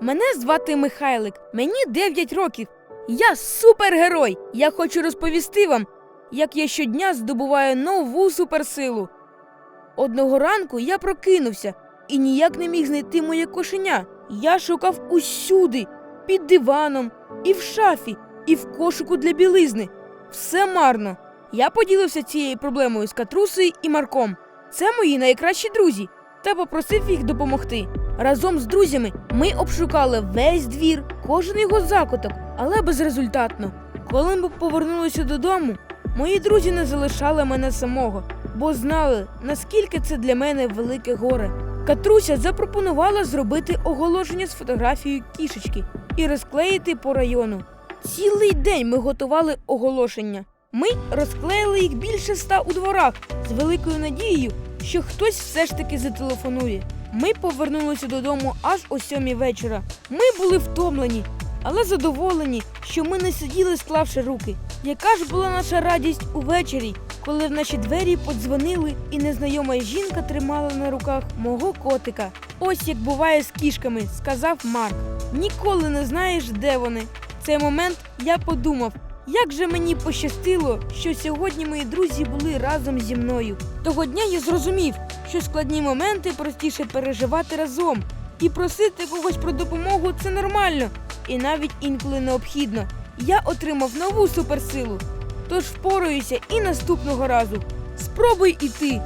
Мене звати Михайлик, мені 9 років. Я супергерой. Я хочу розповісти вам, як я щодня здобуваю нову суперсилу. Одного ранку я прокинувся і ніяк не міг знайти моє кошеня. Я шукав усюди, під диваном, і в шафі, і в кошику для білизни. Все марно. Я поділився цією проблемою з Катрусею і Марком. Це мої найкращі друзі, та попросив їх допомогти. Разом з друзями ми обшукали весь двір, кожен його закуток, але безрезультатно. Коли ми повернулися додому, мої друзі не залишали мене самого, бо знали, наскільки це для мене велике горе. Катруся запропонувала зробити оголошення з фотографією кішечки і розклеїти по району. Цілий день ми готували оголошення. Ми розклеїли їх більше ста у дворах з великою надією, що хтось все ж таки зателефонує. Ми повернулися додому аж о сьомій вечора. Ми були втомлені, але задоволені, що ми не сиділи, склавши руки. Яка ж була наша радість увечері, коли в наші двері подзвонили, і незнайома жінка тримала на руках мого котика. Ось як буває з кішками, сказав Марк. Ніколи не знаєш, де вони. Цей момент я подумав, як же мені пощастило, що сьогодні мої друзі були разом зі мною. Того дня я зрозумів, що складні моменти простіше переживати разом, і просити когось про допомогу це нормально, і навіть інколи необхідно. Я отримав нову суперсилу. Тож впораюся і наступного разу. Спробуй і ти.